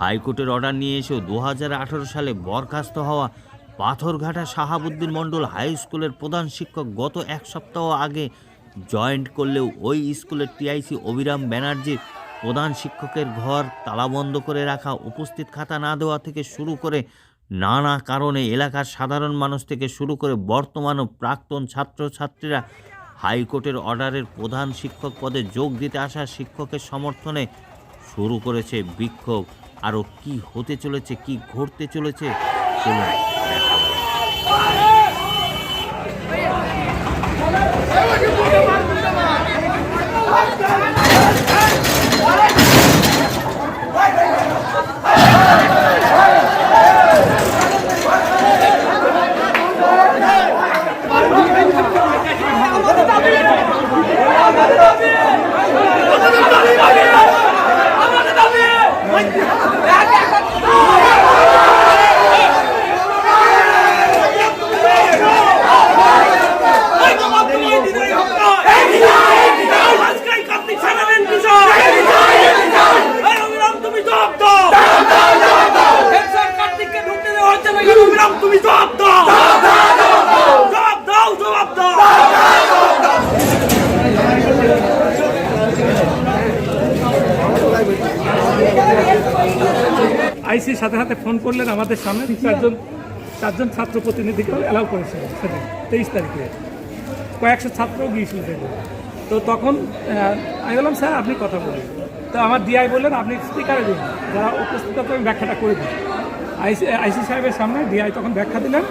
হাইকোর্টের অর্ডার নিয়ে এসেও দু হাজার আঠেরো সালে বরখাস্ত হওয়া পাথরঘাটা শাহাবুদ্দিন মণ্ডল হাই স্কুলের প্রধান শিক্ষক গত এক সপ্তাহ আগে জয়েন্ট করলেও ওই স্কুলের টিআইসি অবিরাম ব্যানার্জির প্রধান শিক্ষকের ঘর তালাবন্ধ করে রাখা, উপস্থিত খাতা না দেওয়া থেকে শুরু করে নানা কারণে এলাকার সাধারণ মানুষ থেকে শুরু করে বর্তমান ও প্রাক্তন ছাত্রছাত্রীরা হাইকোর্টের অর্ডারের প্রধান শিক্ষক পদে যোগ দিতে আসা শিক্ষকের সমর্থনে শুরু করেছে বিক্ষোভ। আরও কি হতে চলেছে কি ঘটতে চলেছে চলুন দেখা Ja, ja, ja. সাথে সাথে ফোন করলেন আমাদের সামনে। চারজন চারজন ছাত্র প্রতিনিধিকে অ্যালাউ করেছিল সেদিন তেইশ তারিখে। কয়েকশো ছাত্র গিয়েছিল সেদিন। তো তখন আমি বললাম স্যার আপনি কথা বলুন। তো আমার ডিআই বললেন আপনি স্পিকারে দিন। যারা উপস্থিত আমি ব্যাখ্যাটা করে দিই আইসি আইসি সাহেবের সামনে ডিআই তখন ব্যাখ্যা দিলেন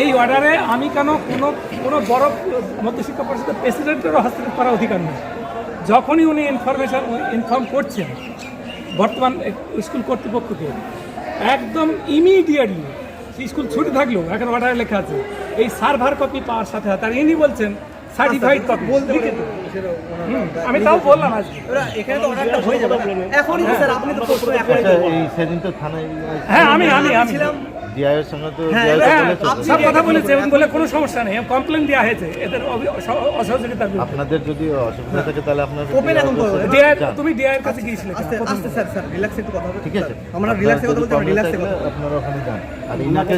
এই অর্ডারে আমি কেন কোনো কোনো বড় মধ্যশিক্ষা পরিষদের প্রেসিডেন্টেরও হস্তক্ষেপ করার অধিকার নেই? যখনই উনি ইনফরমেশন ইনফর্ম করছেন বর্তমান স্কুল কর্তৃপক্ষকে একদম ইমিডিয়েটলি স্কুল ছুটি থাকলেও এখন অর্ডারে লেখা আছে এই সার্ভার কপি পাওয়ার সাথে সাথে আর ইনি বলছেন সার্টিফাইড কপি বলতে আমি তাও বললাম আজ এখানে তো অর্ডারটা হয়ে যাবে। এখনই তো স্যার আপনি তো প্রশ্ন এখনই আচ্ছা, সেদিন তো থানায় হ্যাঁ আমি আমি আমি ডিআইয়ের সঙ্গে তো হ্যাঁ, হ্যাঁ। সব কথা বলেছে এবং বলে কোনো সমস্যা নেই কমপ্লেন দেওয়া হয়েছে এদের অভি- অস- অসহযোগিতার বিরুদ্ধে। আপনাদের যদি অসুবিধা থাকে তাহলে আপনার Open এখন তুমি ডিআইয়ের কাছে গিয়েছিলে আস্তে আস্তে স্যার স্যার রিল্যাক্স একটু কথা ঠিক আছে। আমরা রিল্যাক্সে কথা বলতে আমরা রিল্যাক্সে কথা আপনারা ওখানে যান। আর ইনাকে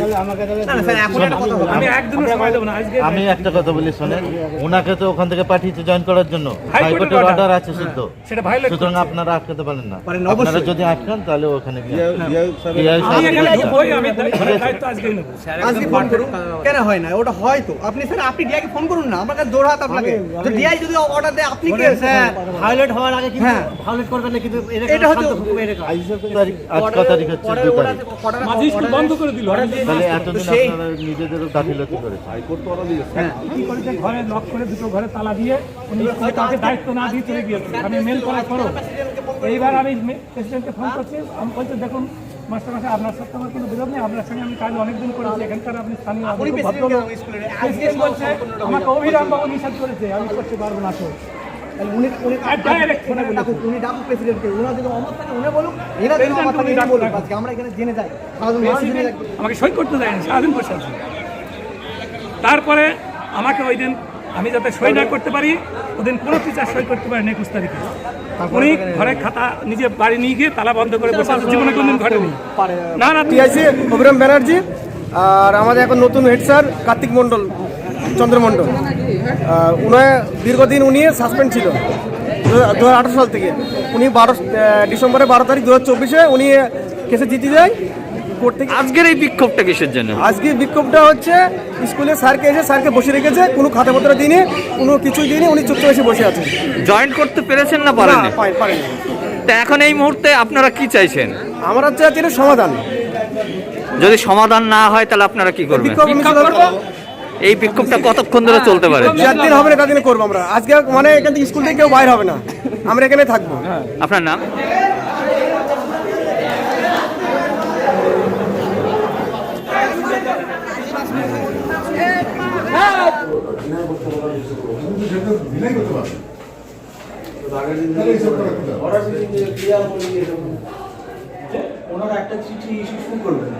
না স্যার এখন একটা কথা আমি একদিনও সময় দেবো না আজকে আমি একটা কথা বলি শোনেন। ওনাকে তো ওখান থেকে পাঠিয়েছে জয়েন করার জন্য। হাইকোর্টের অর্ডার আছে শুদ্ধ। সেটা ভাইলেট সুতরাং আপনারা আটকাতে পারেন না। আপনারা যদি আটকান তাহলে ওখানে গিয়ে আমি আজকে ফোন করুন। কেন হয় না? ওটা হয় তো। আপনি স্যার আপনি ডিআইকে ফোন করুন না। আমার কাছে জোরহাত আপনাকে। তো ডিআই যদি অর্ডার দেয় আপনি কে? স্যার। ভায়োলেট হওয়ার আগে কিন্তু হ্যাঁ। ভায়োলেট করবেন না কিন্তু এটা হয়তো আজ তারিখ তারিখ হচ্ছে? দু তারিখ। মাঝে বন্ধ করে দিল। তাহলে এতদিন আপনারা নিজেদেরও গাফিলতি করেছেন। কি করেছে? ঘরে লক করে দুটো ঘরে তালা দিয়ে উনি স্কুলে দায়িত্ব না দিয়ে চলে গিয়েছে আমি মেল করার পরও এইবার আমি প্রেসিডেন্টকে ফোন করছি। আমি বলছি দেখুন মাস্টার মাসে আপনার সাথে আমার কোনো বিরোধ নেই। আপনার সঙ্গে আমি কাজ অনেকদিন করেছি। এখানকার আপনি স্থানীয় উনি আপনি খুব প্রেসিডেন্ট ভদ্রলোক। স্কুলের প্রেসিডেন্ট বলছে আমাকে অভিরাম বাবু নিষেধ করেছে আমি করতে পারব না তো। উনি উনি আর direct ফোনে বলেছে। ডাকুক উনি ডাকুক প্রেসিডেন্টকে উনি যদি অমত থাকে উনি বলুক এরা যদি অমত থাকে উনি এরা ডাকুক, বলুক। আজকে আমরা এখানে জেনে যাই। আমাকে সই করতে সারাদিন বসে তারপরে আমাকে ওই দিন আমি যাতে সই না করতে পারি ওদিন কোনো টিচার সই করতে পারেনি একুশ তারিখে। উনি ঘরে খাতা নিজে বাড়ি নিয়ে গিয়ে তালা বন্ধ করে বসে আছে। জীবনে কোনদিন ঘটেনি না না টিআইসি অভিরাম ব্যানার্জি আর আমাদের এখন নতুন হেড স্যার কার্তিক মণ্ডল চন্দ্র মণ্ডল। উনি দীর্ঘদিন উনি সাসপেন্ড ছিল দু হাজার আঠারো সাল থেকে। উনি বারো ডিসেম্বরে বারো তারিখ দু হাজার চব্বিশে উনি কেসে জিতে যায় কোর্ট থেকে আজকের এই বিক্ষোভটা কিসের জন্য? আজকে বিক্ষোভটা হচ্ছে স্কুলে স্যারকে এসে স্যারকে বসে রেখেছে কোনো খাতাপত্র দিনে কোনো কিছুই দিনে উনি চুপচাপ এসে বসে আছেন। জয়েন করতে পেরেছেন না না পারেন তা এখন এই মুহূর্তে আপনারা কি চাইছেন? আমার আজকে সমাধান। যদি সমাধান না হয় তাহলে আপনারা কি করবেন? বিক্ষোভ এই বিক্ষোভটা কতক্ষণ ধরে চলতে পারে? চার দিন হবে না তার দিন করব আমরা। আজকে মানে এখান থেকে স্কুল থেকে কেউ বাইরে হবে না। আমরা এখানে থাকব। আপনার নাম? ওনারা একটা চিঠি ইস্যু করবেন।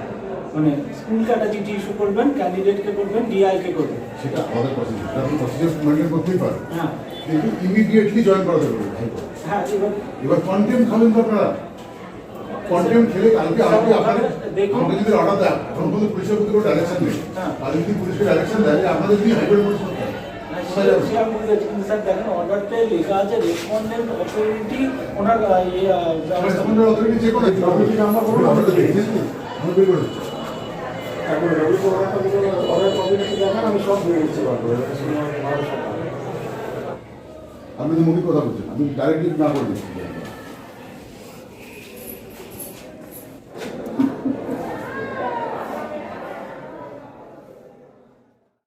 মানে স্কুলকে একটা চিঠি ইস্যু করবেন ক্যান্ডিডেটকে করবেন ডিআই কে করবেন। সেটা আমাদের প্রসিডিউর মেনটেন করতেই পারেন হ্যাঁ। কিন্তু ইমিডিয়েটলি জয়েন করাতে পারবেন হ্যাঁ এবার কন্টেন্ট খাবেন তো আপনারা। কন্টেম খেলে কালকে আপনাকে দেখুন। আমাকে যদি অর্ডার দেয় এখন কিন্তু পুলিশের প্রতি কোনো ডাইরেকশন নেই। হ্যাঁ। আর যদি পুলিশকে ডাইরেকশন দেয় আপনাদের দিয়ে হাইকোর্ট পুলিশ আমি তো আপনি মুখে কথা বলছেন। আমি ডাইরেক্টলি না করে দিচ্ছি